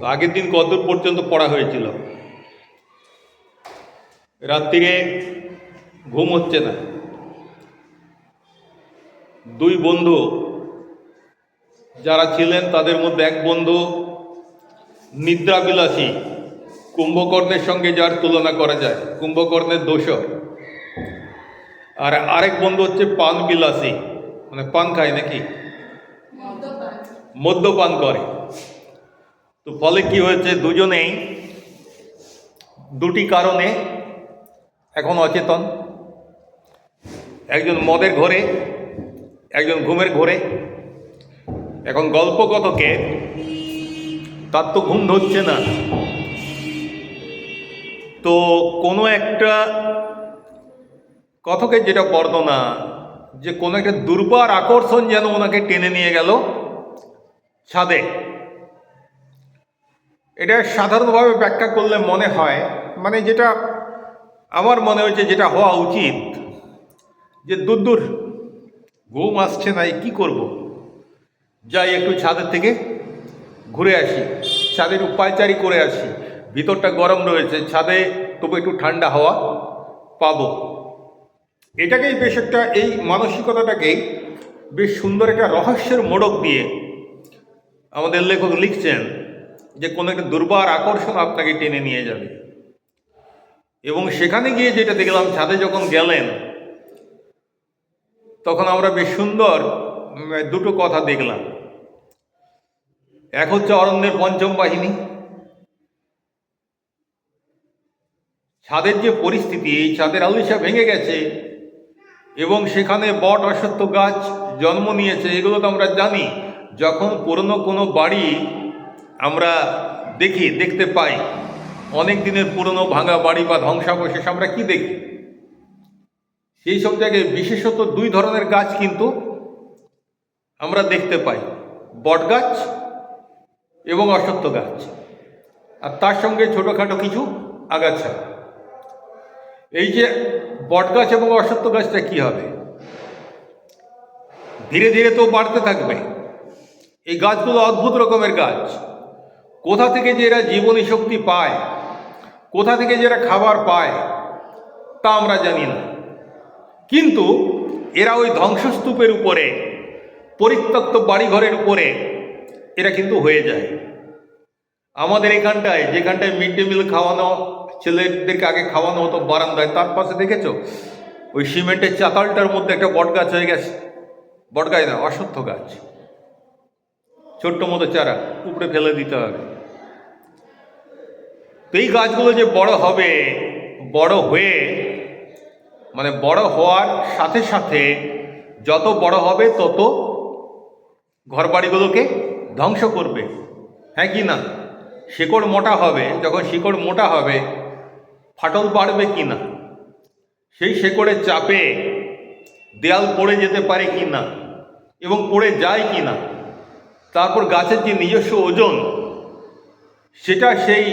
তো আগের দিন কতদূর পর্যন্ত পড়া হয়েছিল। রাত্রিরে ঘুম হচ্ছে না। দুই বন্ধু যারা ছিলেন তাদের মধ্যে এক বন্ধু নিদ্রাবিলাসী কুম্ভকর্ণের সঙ্গে যার তুলনা করা যায় কুম্ভকর্ণের দোষর। আর আরেক বন্ধু হচ্ছে পান বিলাসী মানে পান খায় নাকি? মদ্যপান করে। তো ফলে কি হয়েছে? দুজনেই দুটি কারণে এখন অচেতন। একজন মদের ঘরে, একজন ঘুমের ঘরে। এখন গল্প কতকে তার তো ঘুম ধরছে না। তো কোনো একটা কথকের যেটা বর্ণনা, যে কোনো একটা দুর্বার আকর্ষণ যেন ওনাকে টেনে নিয়ে গেল ছাদে। এটা সাধারণভাবে ব্যাখ্যা করলে মনে হয় মানে যেটা আমার মনে হয়েছে যেটা হওয়া উচিত, যে দূর দূর ঘুম আসছে না কি করব। যাই একটু ছাদের থেকে ঘুরে আসি, ছাদের উপায়চারি করে আসি, ভিতরটা গরম রয়েছে, ছাদে তবু একটু ঠান্ডা হাওয়া পাব এটাকেই বেশ একটা, এই মানসিকতাটাকেই বেশ সুন্দর একটা রহস্যের মোড়ক দিয়ে আমাদের লেখক লিখছেন যে কোনো একটা দুর্বার আকর্ষণ আপনাকে টেনে নিয়ে যাবে। এবং সেখানে গিয়ে যেটা দেখলাম, ছাদে যখন গেলেন, তখন আমরা বেশ সুন্দর দুটো কথা দেখলাম। এক হচ্ছে অরণ্যের পঞ্চম বাহিনী। ছাদের যে পরিস্থিতি, এই ছাদের আলিশা ভেঙে গেছে এবং সেখানে বট অশ্বত্থ গাছ জন্ম নিয়েছে, এগুলো তো আমরা জানি। যখন পুরনো কোনো বাড়ি আমরা দেখি, দেখতে পাই। অনেক দিনের পুরনো ভাঙা বাড়ি বা ধ্বংসাবশেষ আমরা কি দেখি? সেই সব জায়গায় বিশেষত দুই ধরনের গাছ কিন্তু আমরা দেখতে পাই। বট গাছ এবং অশ্বত্থ গাছ। আর তার সঙ্গে ছোটোখাটো কিছু আগাছা। এই যে বট গাছ এবং অশ্বত্থ গাছটা কি হবে? ধীরে ধীরে তো বাড়তে থাকবে। এই গাছগুলো অদ্ভুত রকমের গাছ। কোথা থেকে যে এরা জীবনী শক্তি পায়, কোথা থেকে যে এরা খাবার পায়, তা আমরা জানি না। কিন্তু এরা ওই ধ্বংসস্তূপের উপরে, পরিত্যক্ত বাড়িঘরের উপরে এরা কিন্তু হয়ে যায়। আমাদের এখানটায়, যেখানটায় মিড ডে মিল খাওয়ানো, ছেলেদেরকে আগে খাওয়ানো হতো বারান্দায়, তার পাশে দেখেছ? ওই সিমেন্টের চাতালটার মধ্যে একটা বট গাছ হয়ে গেছে। বট গাছ না, অশ্বত্থ গাছ। ছোট্ট মতো চারা, উপরে ফেলে দিতে হবে। এই গাছগুলো যে বড় হবে, বড় হয়ে মানে বড় হওয়ার সাথে সাথে যত বড় হবে তত ঘরবাড়িগুলোকে ধ্বংস করবে। হ্যাঁ কি না? শিকড় মোটা হবে, যখন শিকড় মোটা হবে, ফাটল বাড়বে কি না? সেই শেকড়ের চাপে দেয়াল পড়ে যেতে পারে কি না? এবং পড়ে যায় কি না? তারপর গাছের যে নিজস্ব ওজন, সেটা সেই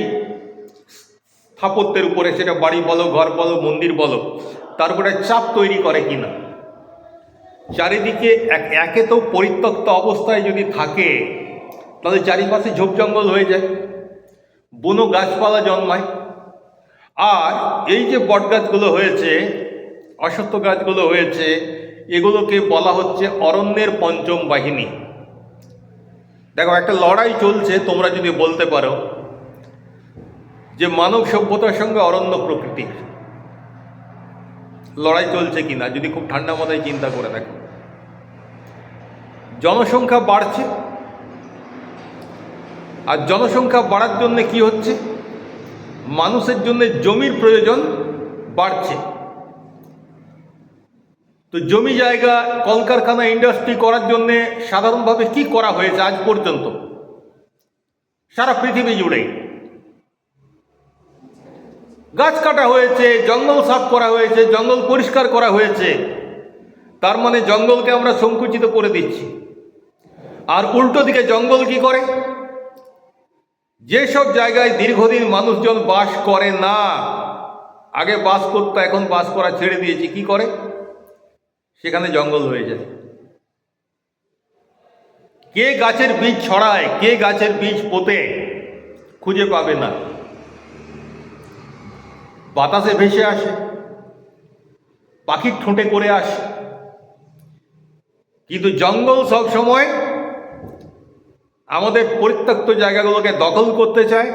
স্থাপত্যের উপরে সেটা বাড়ি বলো, ঘর বলো, মন্দির বলো, তার উপরে চাপ তৈরি করে কি না চারিদিকে এক একে তো পরিত্যক্ত অবস্থায় যদি থাকে, তাহলে চারিপাশে ঝোপ জঙ্গল হয়ে যায়, বুনো গাছপালা জন্মায়। আর এই যে বট গাছগুলো হয়েছে, অশ্বত্থ গাছগুলো হয়েছে, এগুলোকে বলা হচ্ছে অরণ্যের পঞ্চম বাহিনী। দেখো, একটা লড়াই চলছে, তোমরা যদি বলতে পারো যে মানব সভ্যতার সঙ্গে অরণ্য প্রকৃতির লড়াই চলছে কিনা, যদি খুব ঠান্ডা মাথায় চিন্তা করে দেখো। জনসংখ্যা বাড়ছে। আর জনসংখ্যা বাড়ার জন্য কি হচ্ছে? মানুষের জন্য জমির প্রয়োজন বাড়ছে। তো জমি জায়গা, কলকারখানা ইন্ডাস্ট্রি করার জন্য সাধারণভাবে কি করা হয়েছে আজ পর্যন্ত? সারা পৃথিবী জুড়েই। গাছ কাটা হয়েছে, জঙ্গল সাফ করা হয়েছে, জঙ্গল পরিষ্কার করা হয়েছে। তার মানে জঙ্গলকে আমরা সংকুচিত করে দিচ্ছি। আর উল্টো দিকে জঙ্গল কি করে? যেসব জায়গায় দীর্ঘদিন মানুষজন বাস করে না, আগে বাস করতো, এখন বাস করা ছেড়ে দিয়েছি, কি করে? সেখানে জঙ্গল হয়ে যায়। কে গাছের বীজ ছড়ায়, কে গাছের বীজ পোতে, খুঁজে পাবে না। বাতাসে ভেসে আসে, পাখির ঠোঁটে করে আসে। কিন্তু জঙ্গল সব সময় আমাদের পরিত্যক্ত জায়গাগুলোকে দখল করতে চায়,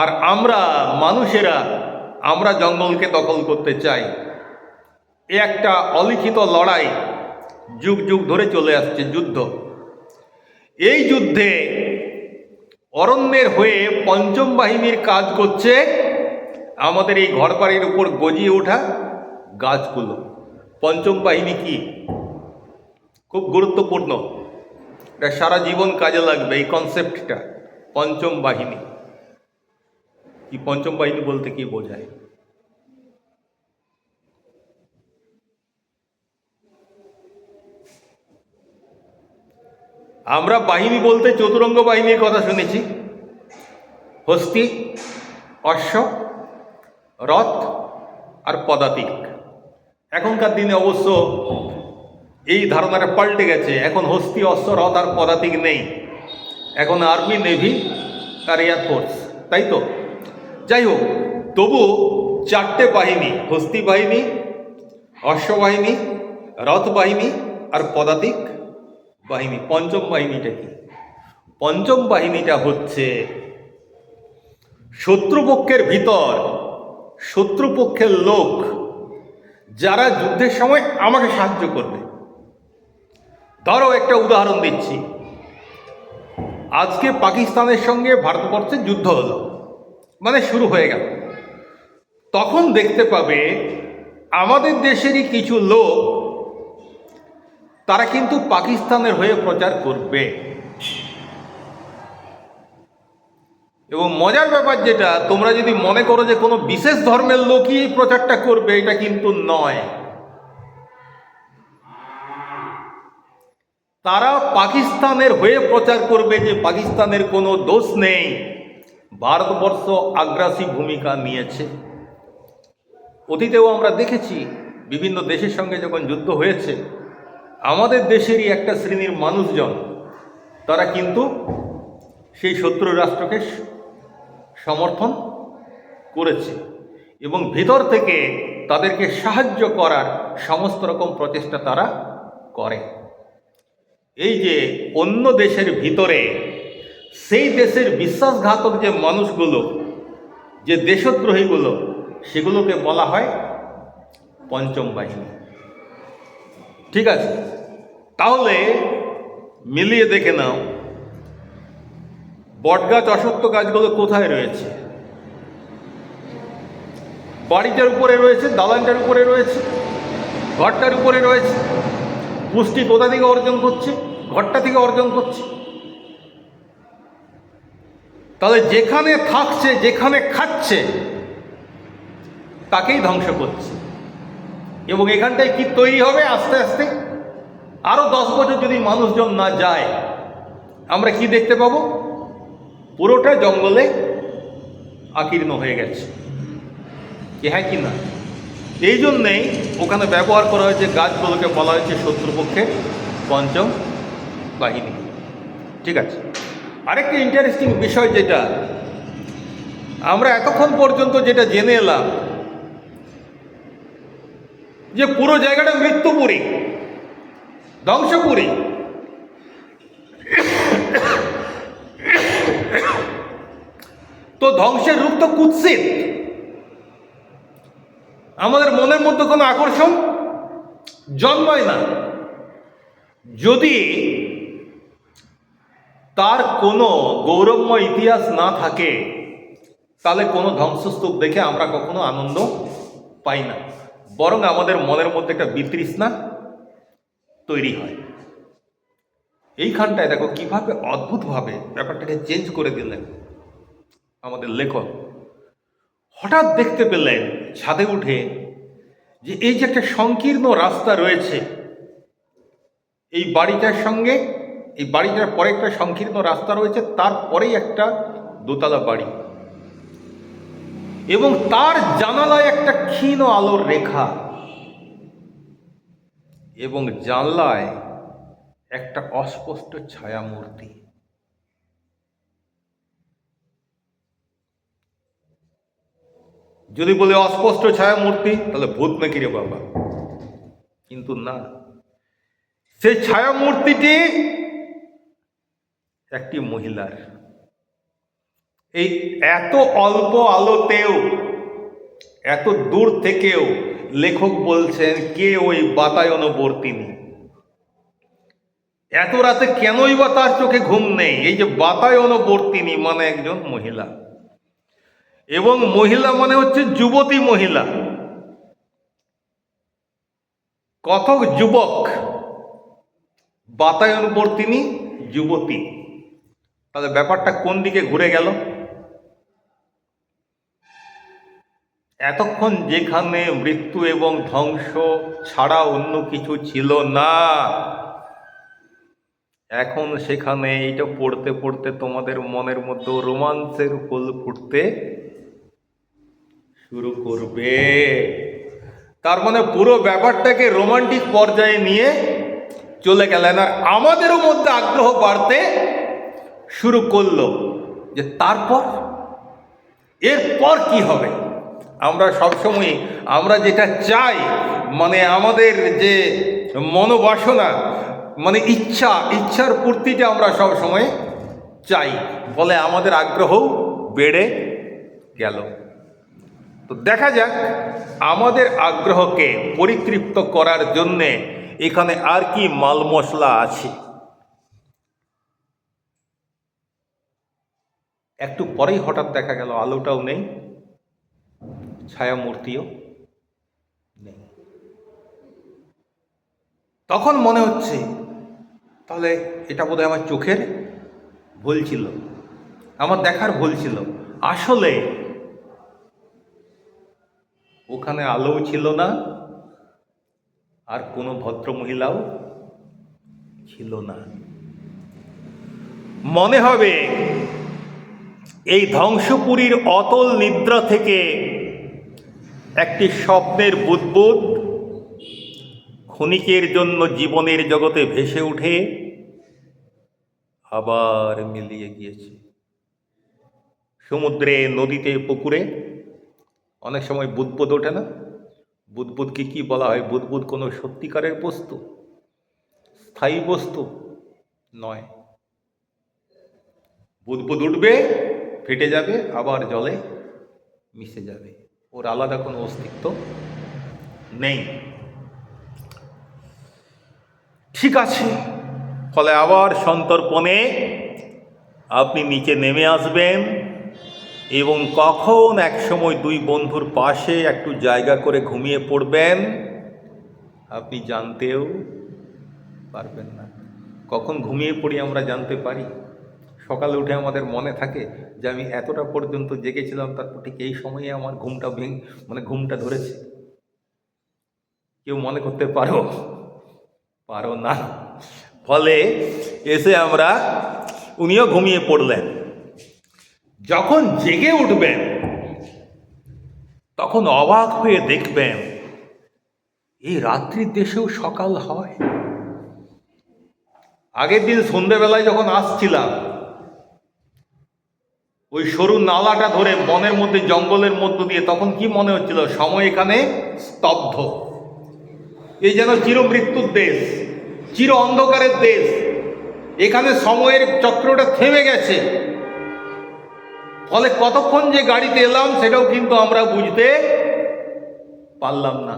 আর আমরা মানুষেরা আমরা জঙ্গলকে দখল করতে চাই। এ একটা অলিখিত লড়াই যুগ যুগ ধরে চলে আসছে যুদ্ধ। এই যুদ্ধে অরণ্যের হয়ে পঞ্চম বাহিনীর কাজ করছে আমাদের এই ঘর বাড়ির উপর গজিয়ে ওঠা গাছগুলো। পঞ্চম বাহিনী কি? খুব গুরুত্বপূর্ণ। এটা সারা জীবন কাজে লাগবে এই কনসেপ্টটা পঞ্চম বাহিনী। কি পঞ্চম বাহিনী বলতে কি বোঝায়? আমরা বাহিনী বলতে চতুরঙ্গ বাহিনীর কথা শুনেছি। হস্তি, অশ্ব রথ আর পদাতিক। এখনকার দিনে অবশ্য এই ধারণাটা পাল্টে গেছে, এখন হস্তি, অশ্ব, রথ আর পদাতিক নেই। এখন আর্মি, নেভি, আর এয়ারফোর্স তাই তো? যাই হোক তবু চারটে বাহিনী, হস্তি বাহিনী, অশ্ব বাহিনী, রথ বাহিনী আর পদাতিক বাহিনী, পঞ্চম বাহিনীটা কি? পঞ্চম বাহিনীটা হচ্ছে শত্রুপক্ষের ভিতর শত্রুপক্ষের লোক যারা যুদ্ধের সময় আমাকে সাহায্য করবে। ধরো একটা উদাহরণ দিচ্ছি। আজকে পাকিস্তানের সঙ্গে ভারতবর্ষের যুদ্ধ হলো মানে শুরু হয়ে গেল। তখন দেখতে পাবে আমাদের দেশেরই কিছু লোক, তারা কিন্তু পাকিস্তানের হয়ে প্রচার করবে। এবং মজার ব্যাপার যেটা, তোমরা যদি মনে করো যে কোনো বিশেষ ধর্মের লোকই এই প্রচারটা করবে, এটা কিন্তু নয়। তারা পাকিস্তানের হয়ে প্রচার করবে যে পাকিস্তানের কোনো দোষ নেই। ভারতবর্ষ আগ্রাসী ভূমিকা নিয়েছে। অতীতেও আমরা দেখেছি, বিভিন্ন দেশের সঙ্গে যখন যুদ্ধ হয়েছে, আমাদের দেশেরই একটা শ্রেণির মানুষজন, তারা কিন্তু সেই শত্রু রাষ্ট্রকে সমর্থন করেছে এবং ভিতর থেকে তাদেরকে সাহায্য করার সমস্ত রকম প্রচেষ্টা তারা করে। এই যে অন্য দেশের ভিতরে, সেই দেশের বিশ্বাসঘাতক যে মানুষগুলো, যে দেশদ্রোহীগুলো, সেগুলোকে বলা হয় পঞ্চম বাহিনী। ঠিক আছে? তাহলে মিলিয়ে দেখে নাও বটগাছ অসত্য গাছগুলো কোথায় রয়েছে? বাড়িটার উপরে রয়েছে, দালানটার উপরে রয়েছে, ঘরটার উপরে রয়েছে। পুষ্টি কোথা থেকে অর্জন করছে? ঘরটা থেকে অর্জন করছে। তাহলে যেখানে থাকছে, যেখানে খাচ্ছে, তাকেই ধ্বংস করছে। এবং এখানটায় কি তৈরি হবে? আস্তে আস্তে আরও দশ বছর যদি মানুষজন না যায়, আমরা কি দেখতে পাবো? পুরোটা জঙ্গলে আকীর্ণ হয়ে গেছে। কি হ্যাঁ কি না? এই জন্যেই ওখানে ব্যবহার করা হয়েছে গাছগুলোকে বলা হয়েছে শত্রুপক্ষের পঞ্চম বাহিনী। ঠিক আছে। আরেকটা ইন্টারেস্টিং বিষয় যেটা, আমরা এতক্ষণ পর্যন্ত যেটা জেনে এলাম, যে পুরো জায়গাটা মৃত্যুপুরী, ধ্বংসপুরী। তো ধ্বংসের রূপ তো কুৎসিত। আমাদের মনের মধ্যে কোনো আকর্ষণ জন্মায় না। যদি তার কোনো গৌরবময় ইতিহাস না থাকে, তাহলে কোনো ধ্বংসস্তূপ দেখে আমরা কখনো আনন্দ পাই না। বরং আমাদের মনের মধ্যে একটা বিতৃষ্ণা তৈরি হয়। এইখানটায় দেখো কীভাবে অদ্ভুতভাবে ব্যাপারটাকে চেঞ্জ করে দিলেন। আমাদের লেখক, হঠাৎ দেখতে পেলেন ছাদে উঠে যে এই যে একটা সংকীর্ণ রাস্তা রয়েছে, এই বাড়িটার সঙ্গে, এই বাড়িটার পরে একটা সংকীর্ণ রাস্তা রয়েছে তারপরেই একটা দোতলা বাড়ি। এবং তার জানালায় একটা ক্ষীণ আলোর রেখা। এবং জানলায় একটা অস্পষ্ট ছায়া যদি বলে অস্পষ্ট ছায়া মূর্তি তাহলে ভূত নাকি রে বাবা? কিন্তু না। সেই ছায়া মূর্তিটি একটি মহিলার। এই এত অল্প আলোতেও, এত দূর থেকেও লেখক বলছেন, কে ওই বাতায়নবর্তিনী? এত রাতে কেনই বা তার চোখে ঘুম নেই? এই যে বাতায়নবর্তিনী মানে একজন মহিলা। এবং মহিলা মানে হচ্ছে যুবতী মহিলা। কথক যুবক, বাতায়নবর্তিনী যুবতী। তাহলে ব্যাপারটা কোন দিকে ঘুরে গেল? এতক্ষণ যেখানে মৃত্যু এবং ধ্বংস ছাড়া অন্য কিছু ছিল না। এখন সেখানে এইটা পড়তে পড়তে তোমাদের মনের মধ্যে রোমাঞ্চের ফুল ফুটতে শুরু করবে। তার মানে পুরো ব্যাপারটাকে রোমান্টিক পর্যায়ে নিয়ে চলে গেলেন। আর আমাদেরও মধ্যে আগ্রহ বাড়তে শুরু করল যে তারপর? এরপর কি হবে? আমরা সবসময় আমরা যেটা চাই মানে আমাদের যে মনোবাসনা মানে ইচ্ছা, ইচ্ছার পূর্তিটা আমরা সব সময় চাই ফলে আমাদের আগ্রহ বেড়ে গেল। তো দেখা যাক আমাদের আগ্রহকে পরিতৃপ্ত করার জন্যে এখানে আর কি মাল মশলা আছে। একটু পরেই হঠাৎ দেখা গেল, আলোটাও নেই ছায়া মূর্তিও নেই। তখন মনে হচ্ছে, তাহলে এটা বোধহয় আমার চোখের ভুল ছিল, আমার দেখার ভুল ছিল। আসলে ওখানে আলোও ছিল না, আর কোনো ভদ্র মহিলাও ছিল না। মনে হবে, এই ধ্বংসপুরীর অতল নিদ্রা থেকে একটি স্বপ্নের বুদবুদ ক্ষণিকের জন্য জীবনের জগতে ভেসে উঠে আবার মিলিয়ে গিয়েছে। সমুদ্রে, নদীতে, পুকুরে অনেক সময় বুদবুদ ওঠে না? বুদবুদকে কি বলা হয়? বুদবুদ কোনো সত্যিকারের বস্তু? স্থায়ী বস্তু নয়। বুদবুদ উঠবে, ফেটে যাবে, আবার জলে মিশে যাবে। ওর আলাদা কোনো অস্তিত্ব নেই। ঠিক আছে, ফলে আবার সন্তর্পণে আপনি নিচে নেমে আসবেন। এবং কখন এক সময় দুই বন্ধুর পাশে একটু জায়গা করে ঘুমিয়ে পড়বেন? আপনি জানতেও পারবেন না। কখন ঘুমিয়ে পড়ি আমরা জানতে পারি। সকালে উঠে আমাদের মনে থাকে যে আমি এতটা পর্যন্ত জেগেছিলাম, তারপর ঠিক এই সময়ে আমার ঘুমটা ভেঙ মানে ঘুমটা ধরেছে। কেউ মনে করতে পারো? পারো না। ফলে এসে আমরা, উনিও ঘুমিয়ে পড়লেন। যখন জেগে উঠবেন, তখন অবাক হয়ে দেখবেন, এই রাত্রির দেশেও সকাল হয়। আগের দিন সন্ধেবেলায় যখন আসছিলাম, ওই সরু নালাটা ধরে বনের মধ্যে, জঙ্গলের মধ্য দিয়ে, তখন কি মনে হচ্ছিল? সময় এখানে স্তব্ধ। এই যেন চির মৃত্যুর দেশ, চির অন্ধকারের দেশ। এখানে সময়ের চক্রটা থেমে গেছে। ফলে কতক্ষণ যে গাড়িতে এলাম সেটাও কিন্তু আমরা বুঝতে পারলাম না।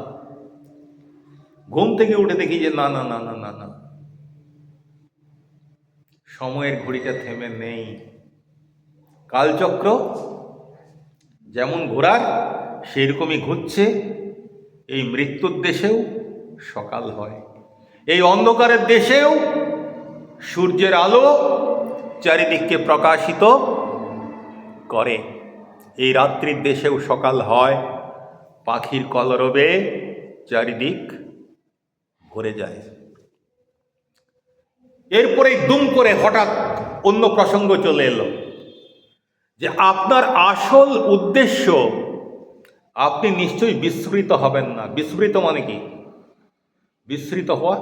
ঘুম থেকে উঠে দেখি যে না না না না না না। সময়ের ঘড়িটা থেমে নেই। কালচক্র যেমন ঘোরার, সেরকমই ঘুরছে। এই মৃত্যুর দেশেও সকাল হয়। এই অন্ধকারের দেশেও সূর্যের আলো চারিদিককে প্রকাশিত করে। এই রাত্রির দেশেও সকাল হয়, পাখির কলরবে চারিদিক ভরে যায়। এরপরেই দুম করে হঠাৎ অন্য প্রসঙ্গ চলে এলো, যে আপনার আসল উদ্দেশ্য, আপনি নিশ্চয়ই বিস্মৃত হবেন না। বিস্মৃত মানে কি? বিস্মৃত হওয়া?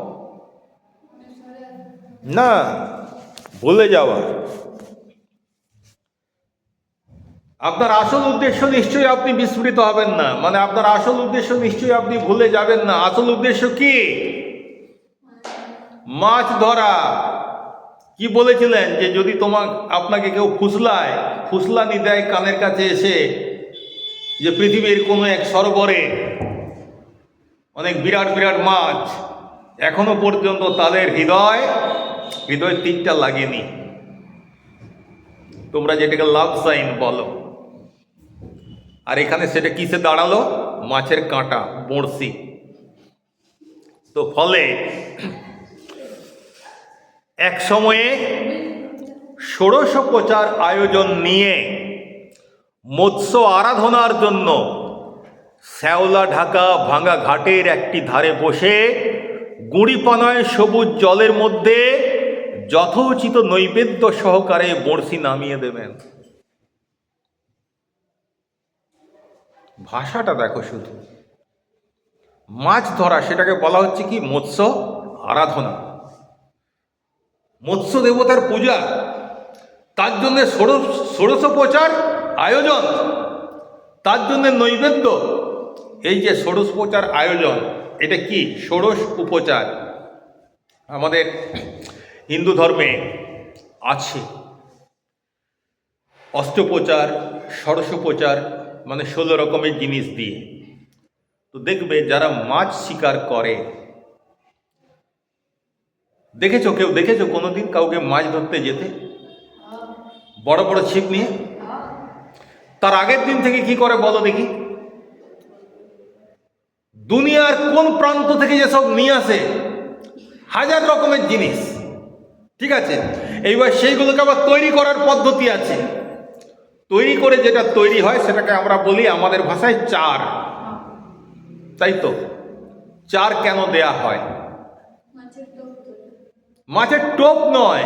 না, ভুলে যাওয়া। আপনার আসল উদ্দেশ্য নিশ্চয়ই আপনি বিস্মৃত হবেন না। মানে আপনার আসল উদ্দেশ্য নিশ্চয়ই আপনি ভুলে যাবেন না। আসল উদ্দেশ্য কি? মাছ ধরা। কি বলেছিলেন যে যদি তোমার আপনাকে কেউ ফুসলায়, ফুসলানি দেয় কানের কাছে এসে যে পৃথিবীর কোনো এক সরোবরে। অনেক বিরাট বিরাট মাছ এখনও পর্যন্ত তাদের হৃদয় হৃদয় তীরটা লাগেনি। তোমরা যেটাকে লাভ সাইন বলো। আর এখানে সেটা কিসে দাঁড়াল? মাছের কাঁটা, বড়শি। তো ফলে এক সময়ে ষোড়শোপচার আয়োজন নিয়ে মৎস্য আরাধনার জন্য শ্যাওলা ঢাকা ভাঙা ঘাটের একটি ধারে বসে গুঁড়িপানায় সবুজ জলের মধ্যে যথোচিত নৈবেদ্য সহকারে বড়শি নামিয়ে দেবেন। ভাষাটা দেখো শুধু। মাছ ধরা, সেটাকে বলা হচ্ছে কি? মৎস্য আরাধনা। মৎস্য দেবতার পূজা, তার জন্য ষোড়শোপচার আয়োজন, তার জন্য নৈবেদ্য। এই যে ষোড়শোপচার আয়োজন, এটা কি? ষোড়শ উপচার। আমাদের হিন্দু ধর্মে আছে। অষ্টপ্রচার ষোড়শোপচার মানে ষোলো রকমের জিনিস দিয়ে। তো দেখবে যারা মাছ শিকার করে, দেখেছ কেউ, দেখেছ কোনোদিন কাউকে মাছ ধরতে যেতে? বড় বড় ছিপ নিয়ে? তার আগের দিন থেকে কি করে বলো দেখি? দুনিয়ার কোন প্রান্ত থেকে যেসব নিয়ে আসে, হাজার রকমের জিনিস। ঠিক আছে? এইবার সেইগুলোকে আবার তৈরি করার পদ্ধতি আছে। তৈরি করে যেটা তৈরি হয় সেটাকে আমরা বলি আমাদের ভাষায় চার। তাই তো? চার কেন দেয়া হয়? মাছের টোপ নয়।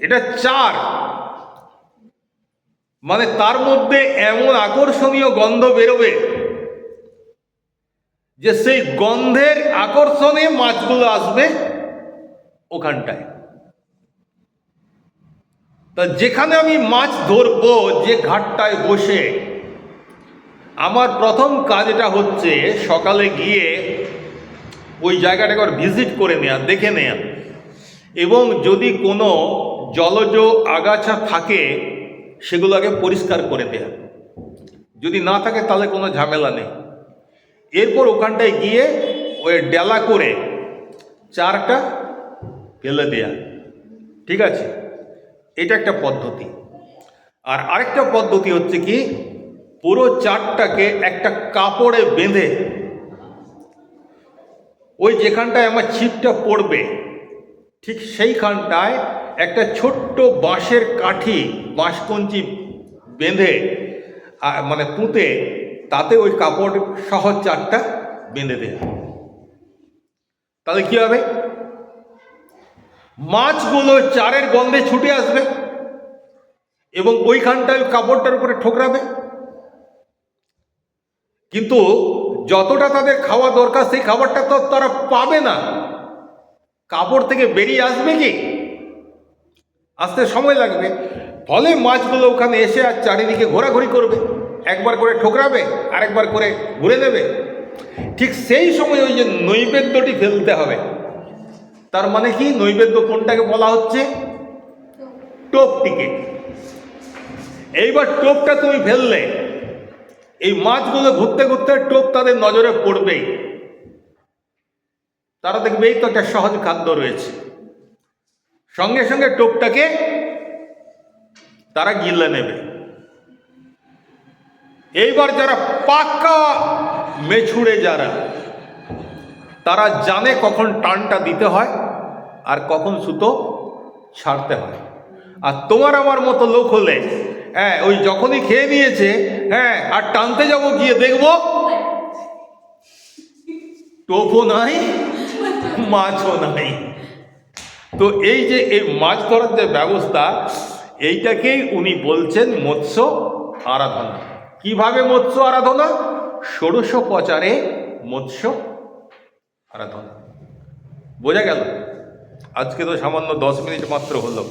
এটা চার। মানে তার মধ্যে এমন আকর্ষণীয় গন্ধ বেরোবে যে সেই গন্ধের আকর্ষণে মাছগুলো আসবে ওখানটায়। তা যেখানে আমি মাছ ধরবো, যে ঘাটটায় বসে, আমার প্রথম কাজটা হচ্ছে সকালে গিয়ে ওই জায়গাটা একবার ভিজিট করে নেওয়া দেখে নেয়া। এবং যদি কোনো জলজ আগাছা থাকে, সেগুলোকে পরিষ্কার করে দেয়া। যদি না থাকে, তাহলে কোনো ঝামেলা নেই। এরপর ওখানটায় গিয়ে ওই ডেলা করে চারটা ফেলে দেয়া। ঠিক আছে? এটা একটা পদ্ধতি। আর আরেকটা পদ্ধতি হচ্ছে কি, পুরো চারটাকে একটা কাপড়ে বেঁধে ওই যেখানটায় আমার ছিপটা পড়বে, ঠিক সেইখানটায় একটা ছোট্ট বাঁশের কাঠি, বাঁশকঞ্চি বেঁধে মানে পুঁতে তাতে ওই কাপড় সহ চারটা বেঁধে দেয়া। তাহলে কী হবে? মাছগুলো চারের গন্ধে ছুটে আসবে এবং ওইখানটায় কাপড়টার উপরে ঠোকরাবে। কিন্তু যতটা তাদের খাওয়া দরকার, সেই খাবারটা তো তারা পাবে না। কাপড় থেকে বেরিয়ে আসবে কি? আসতে সময় লাগবে। ফলে মাছগুলো ওখানে এসে আর চারিদিকে ঘোরাঘুরি করবে। একবার করে ঠোকরাবে, আরেকবার করে ঘুরে নেবে। ঠিক সেই সময় ওই যে নৈবেদ্যটি ফেলতে হবে। তার মানে কি? নৈবেদ্য কোনটাকে বলা হচ্ছে? টোপটিকে এইবার টোপটা তুমি ফেললে, এই মাছগুলো ঘুরতে ঘুরতে টোপ তাদের নজরে পড়বেই। তারা দেখবে এই তো একটা সহজ খাদ্য রয়েছে। সঙ্গে সঙ্গে টোপটাকে তারা গিলে নেবে। এইবার যারা পাক্কা মেছুড়ে যারা তারা জানে কখন টানটা দিতে হয় আর কখন সুতো ছাড়তে হয়। আর তোমার আমার মতো লোক হলে হ্যাঁ ওই যখনই খেয়ে নিয়েছে হ্যাঁ আর টানতে যাব গিয়ে দেখব টোপও নাই, মাছও নাই। তো এই যে এই মাছ ধরার যে ব্যবস্থা, এইটাকেই উনি বলছেন মৎস্য আরাধনা। কীভাবে মৎস্য আরাধনা? ষোড়শ পচারে মৎস্য আরাধনা। বোঝা গেল? আজকে তো সামান্য দশ মিনিট মাত্র হলো।